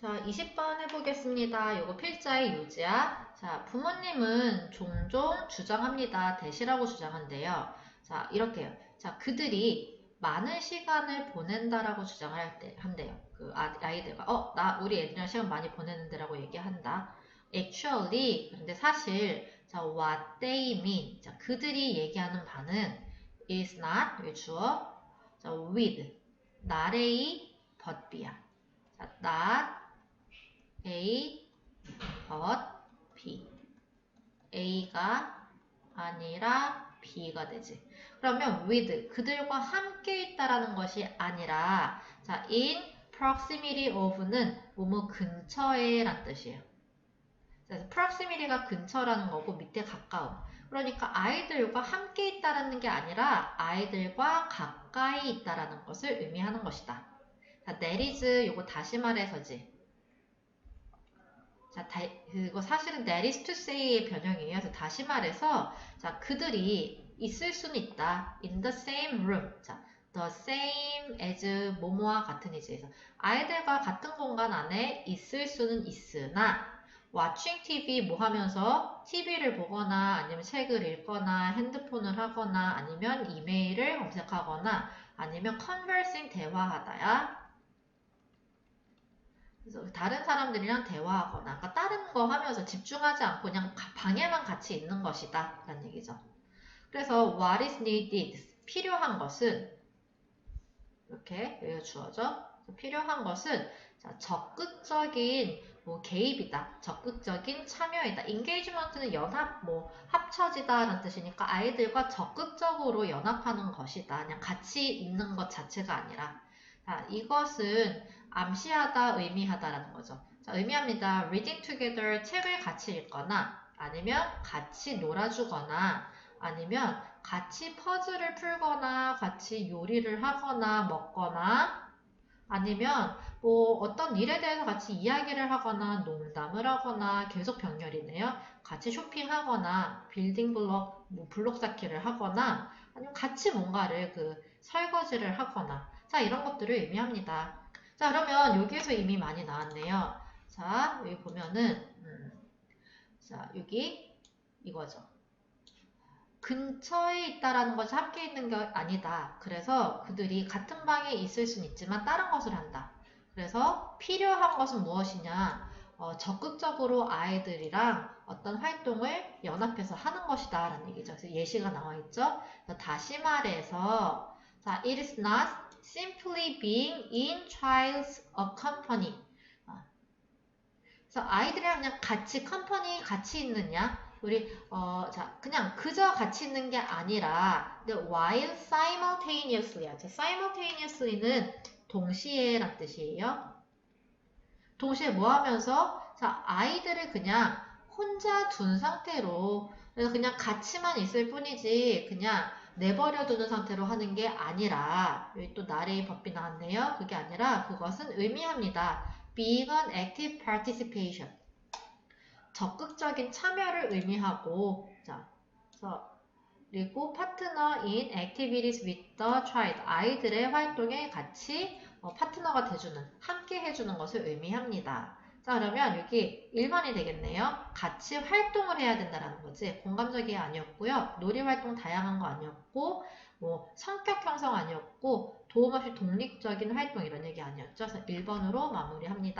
자, 20번 해보겠습니다. 요거 필자의 요지야. 자, 부모님은 종종 주장합니다. 대시라고 주장한대요. 자, 이렇게요. 자, 그들이 많은 시간을 보낸다라고 주장을 할 때, 한대요. 그 아, 아이들과, 어, 나, 우리 애들이랑 시간 많이 보내는데라고 얘기한다. Actually, 근데 사실, 자, what they mean. 자, 그들이 얘기하는 바는 is not, 주어, 자, with, not의 but be야. 자, not A, but B. A가 아니라 B가 되지. 그러면 with, 그들과 함께 있다라는 것이 아니라, 자, in proximity of는 뭐뭐 근처에 란 뜻이에요. 그래서 proximity가 근처라는 거고 밑에 가까움. 그러니까 아이들과 함께 있다라는 게 아니라 아이들과 가까이 있다라는 것을 의미하는 것이다. 자, that is 요거 다시 말해서지. 자, 다, 그거 사실은 that is to say의 변형이에요. 그래서 다시 말해서 자, 그들이 있을 수는 있다. in the same room. 자, the same as 뭐뭐와 같은 이지. 그래서 아이들과 같은 공간 안에 있을 수는 있으나 watching TV 뭐 하면서 TV를 보거나 아니면 책을 읽거나 핸드폰을 하거나 아니면 이메일을 검색하거나 아니면 conversing 대화하다야 그래서 다른 사람들이랑 대화하거나 그러니까 다른 거 하면서 집중하지 않고 그냥 방에만 같이 있는 것이다 라는 얘기죠. 그래서 what is needed 필요한 것은 이렇게 여기가 주어져 필요한 것은 자, 적극적인 뭐 개입이다. 적극적인 참여이다. engagement는 연합, 뭐 합쳐지다라는 뜻이니까 아이들과 적극적으로 연합하는 것이다. 그냥 같이 있는 것 자체가 아니라 자, 이것은 암시하다, 의미하다라는 거죠. 자, 의미합니다. reading together 책을 같이 읽거나 아니면 같이 놀아주거나 아니면 같이 퍼즐을 풀거나 같이 요리를 하거나 먹거나 아니면 뭐 어떤 일에 대해서 같이 이야기를 하거나 농담을 하거나 계속 병렬이네요. 같이 쇼핑하거나 빌딩 블록, 뭐 블록 쌓기를 하거나 아니면 같이 뭔가를 그 설거지를 하거나 자 이런 것들을 의미합니다. 자 그러면 여기에서 이미 많이 나왔네요. 자 여기 보면은 음, 자 여기 이거죠. 근처에 있다라는 것이 함께 있는 게 아니다. 그래서 그들이 같은 방에 있을 수는 있지만 다른 것을 한다. 그래서 필요한 것은 무엇이냐? 어, 적극적으로 아이들이랑 어떤 활동을 연합해서 하는 것이다 라는 얘기죠. 그래서 예시가 나와 있죠. 다시 말해서 자, it is not simply being in child's company. 어. 그래서 아이들이랑 그냥 같이 컴퍼니 같이 있느냐? 우리 어 자 그냥 그저 같이 있는 게 아니라 while simultaneously 자, simultaneously는 동시에란 뜻이에요. 동시에 뭐 하면서 자 아이들을 그냥 혼자 둔 상태로 그냥 같이만 있을 뿐이지 그냥 내버려 두는 상태로 하는 게 아니라 여기 또 나레이 법이 나왔네요. 그게 아니라 그것은 의미합니다. being an active participation 적극적인 참여를 의미하고 자, 그리고 파트너 in activities with the child 아이들의 활동에 같이 어, 파트너가 돼주는 함께 해주는 것을 의미합니다. 자 그러면 여기 1번이 되겠네요. 같이 활동을 해야 된다는 거지. 공감적이 아니었고요. 놀이활동 다양한 거 아니었고 뭐 성격 형성 아니었고 도움 없이 독립적인 활동 이런 얘기 아니었죠. 그래서 1번으로 마무리합니다.